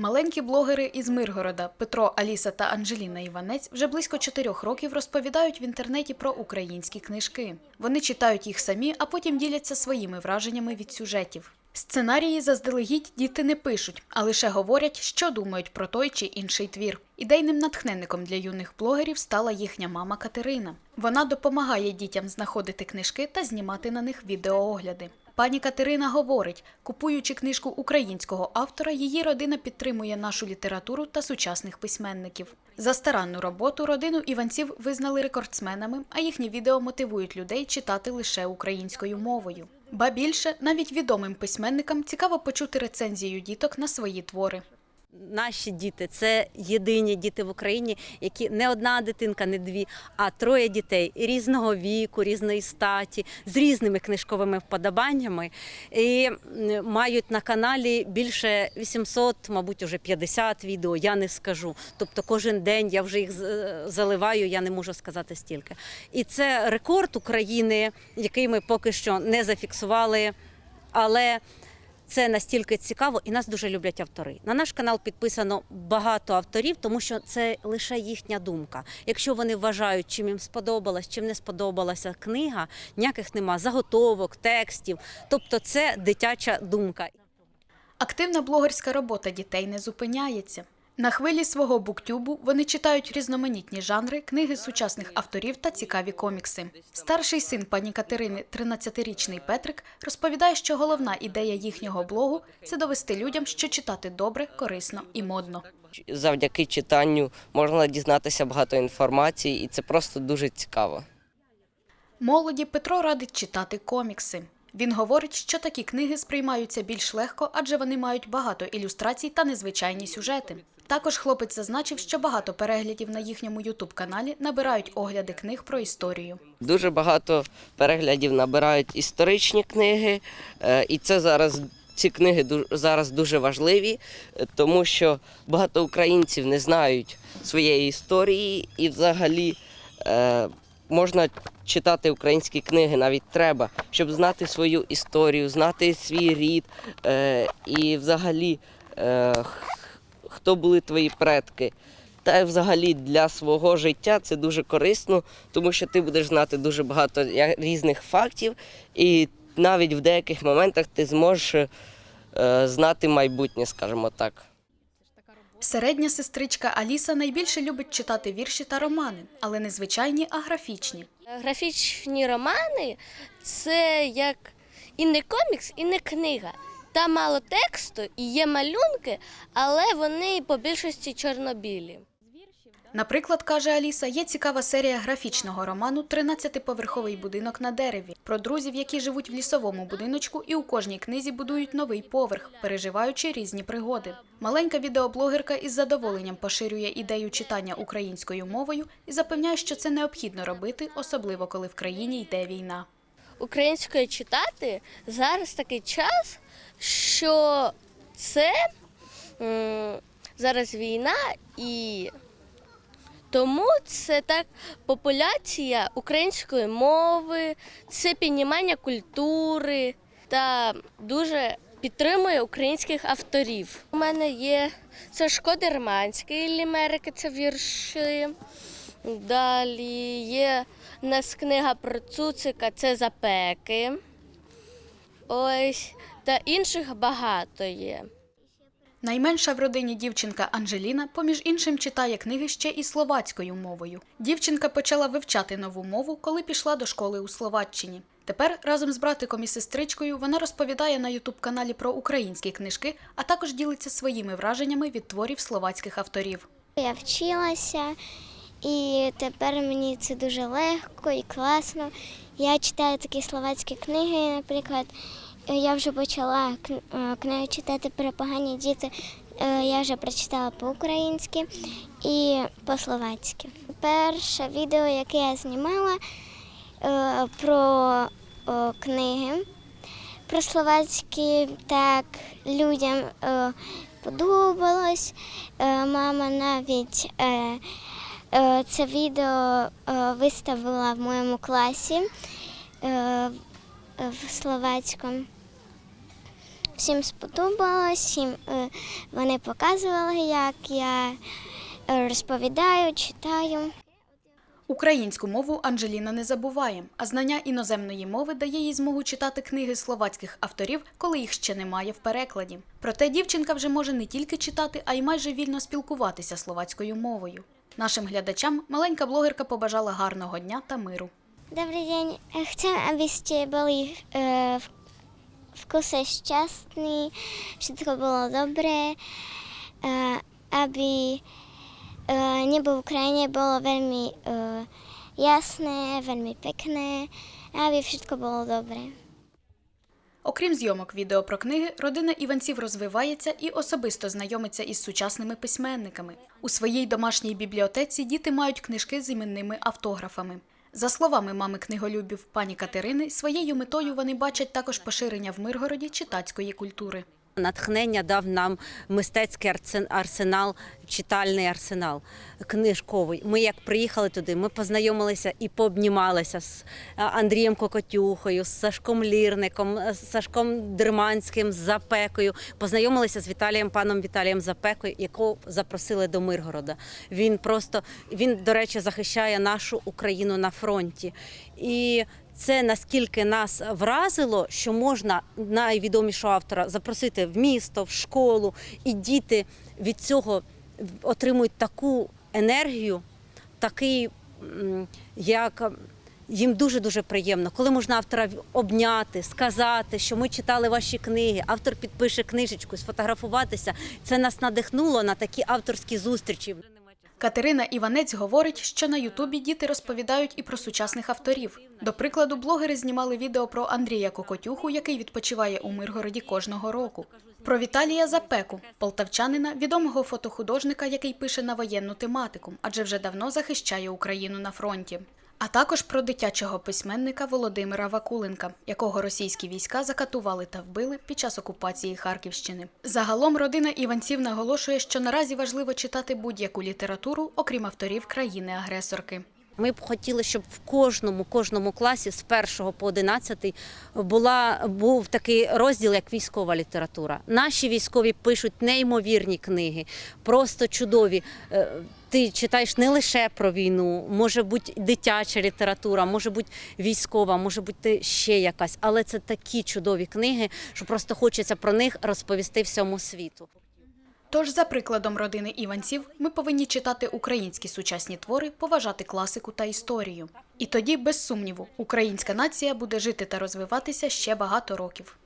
Маленькі блогери із Миргорода Петро, Аліса та Анжеліна Іванець вже близько чотирьох років розповідають в інтернеті про українські книжки. Вони читають їх самі, а потім діляться своїми враженнями від сюжетів. Сценарії заздалегідь діти не пишуть, а лише говорять, що думають про той чи інший твір. Ідейним натхненником для юних блогерів стала їхня мама Катерина. Вона допомагає дітям знаходити книжки та знімати на них відеоогляди. Пані Катерина говорить, купуючи книжку українського автора, її родина підтримує нашу літературу та сучасних письменників. За старанну роботу родину іванців визнали рекордсменами, а їхні відео мотивують людей читати лише українською мовою. Ба більше, навіть відомим письменникам цікаво почути рецензію діток на свої твори. Наші діти це єдині діти в Україні, які не одна дитинка, не дві, а троє дітей різного віку, різної статі, з різними книжковими вподобаннями. І мають на каналі більше 800, мабуть, уже 50 відео. Я не скажу. Тобто кожен день я вже їх з- заливаю, я не можу сказати стільки. І це рекорд України, який ми поки що не зафіксували. Але це настільки цікаво, і нас дуже люблять автори. На наш канал підписано багато авторів, тому що це лише їхня думка. Якщо вони вважають, чим їм сподобалась, чим не сподобалася книга, ніяких нема заготовок, текстів. Тобто, це дитяча думка. Активна блогерська робота дітей не зупиняється. На хвилі свого буктюбу вони читають різноманітні жанри, книги сучасних авторів та цікаві комікси. Старший син пані Катерини, 13-річний Петрик, розповідає, що головна ідея їхнього блогу це довести людям, що читати добре, корисно і модно. завдяки читанню можна дізнатися багато інформації, і це просто дуже цікаво. Молоді Петро радить читати комікси. Він говорить, що такі книги сприймаються більш легко, адже вони мають багато ілюстрацій та незвичайні сюжети. Також хлопець зазначив, що багато переглядів на їхньому ютуб-каналі набирають огляди книг про історію. Дуже багато переглядів набирають історичні книги, е, і це зараз. Ці книги зараз дуже важливі, е, тому що багато українців не знають своєї історії, і взагалі е, можна читати українські книги, навіть треба, щоб знати свою історію, знати свій рід е, і взагалі е, хто були твої предки. Та взагалі для свого життя це дуже корисно, тому що ти будеш знати дуже багато різних фактів, і навіть в деяких моментах ти зможеш е, знати майбутнє, скажімо так. Середня сестричка Аліса найбільше любить читати вірші та романи, але не звичайні, а графічні. Графічні романи це як і не комікс, і не книга. Там мало тексту і є малюнки, але вони по більшості чорнобілі. Наприклад, каже Аліса, є цікава серія графічного роману «13-поверховий будинок на дереві про друзів, які живуть в лісовому будиночку і у кожній книзі будують новий поверх, переживаючи різні пригоди. Маленька відеоблогерка із задоволенням поширює ідею читання українською мовою і запевняє, що це необхідно робити, особливо коли в країні йде війна. Українською читати зараз такий час, що це зараз війна і тому це так популяція української мови, це піднімання культури та дуже підтримує українських авторів. У мене є це Шкода Риманський Лімерики, це вірші. Далі є у нас книга про Цуцика, це запеки. Ось та інших багато є. Найменша в родині дівчинка Анжеліна, поміж іншим, читає книги ще і словацькою мовою. Дівчинка почала вивчати нову мову, коли пішла до школи у Словаччині. Тепер разом з братиком і сестричкою вона розповідає на ютуб-каналі про українські книжки, а також ділиться своїми враженнями від творів словацьких авторів. Я вчилася, і тепер мені це дуже легко і класно. Я читаю такі словацькі книги, наприклад. Е, Я вже почала е, книгу читати про погані діти. Е, Я вже прочитала по-українськи і по-словацьки. Перше відео, яке я знімала про книги, про словацькі, так людям подобалось. Мама навіть це відео виставила в моєму класі в словацькому. всім сподобалось, всім е, вони показували, як я е, розповідаю, читаю. Українську мову Анжеліна не забуває, а знання іноземної мови дає їй змогу читати книги словацьких авторів, коли їх ще немає в перекладі. Проте дівчинка вже може не тільки читати, а й майже вільно спілкуватися словацькою мовою. Нашим глядачам маленька блогерка побажала гарного дня та миру. Добрий день. Е, Chcem, abyste boli e, v, v kuse šťastní, všetko bolo dobré, e, aby e, nebo v Ukrajine bolo veľmi e, jasné, veľmi pekné, a aby všetko bolo. Окрім зйомок відео про книги, родина Іванців розвивається і особисто знайомиться із сучасними письменниками. У своїй домашній бібліотеці діти мають книжки з іменними автографами. За словами мами книголюбів пані Катерини, своєю метою вони бачать також поширення в Миргороді читацької культури. Натхнення дав нам мистецький арсен- арсенал, читальний арсенал книжковий. Ми як приїхали туди, ми познайомилися і пообнімалися з е, Андрієм Кокотюхою, з Сашком Лірником, е, з Сашком Дерманським, з Запекою. Познайомилися з Віталієм, паном Віталієм Запекою, якого запросили до Миргорода. Він просто він, до речі, захищає нашу Україну на фронті. І це наскільки нас вразило, що можна найвідомішого автора запросити в місто, в школу, і діти від цього отримують таку енергію, такий, як їм дуже дуже приємно, коли можна автора обняти, сказати, що ми читали ваші книги, автор підпише книжечку, сфотографуватися. Це нас надихнуло на такі авторські зустрічі. Катерина Іванець говорить, що на Ютубі діти розповідають і про сучасних авторів. До прикладу, блогери знімали відео про Андрія Кокотюху, який відпочиває у Миргороді кожного року. Про Віталія Запеку, полтавчанина, відомого фотохудожника, який пише на воєнну тематику, адже вже давно захищає Україну на фронті. А також про дитячого письменника Володимира Вакуленка, якого російські війська закатували та вбили під час окупації Харківщини. Загалом родина Іванців наголошує, що наразі важливо читати будь-яку літературу, окрім авторів країни-агресорки. Ми б хотіли, щоб в кожному кожному класі з першого по одинадцятий була був такий розділ, як військова література. Наші військові пишуть неймовірні книги, просто чудові. Е, Ти читаєш не лише про війну, може бути дитяча література, може бути військова, може бути ще якась, але це такі чудові книги, що просто хочеться про них розповісти всьому світу. Тож, за прикладом родини Іванців, ми повинні читати українські сучасні твори, поважати класику та історію. І тоді, без сумніву, українська нація буде жити та розвиватися ще багато років.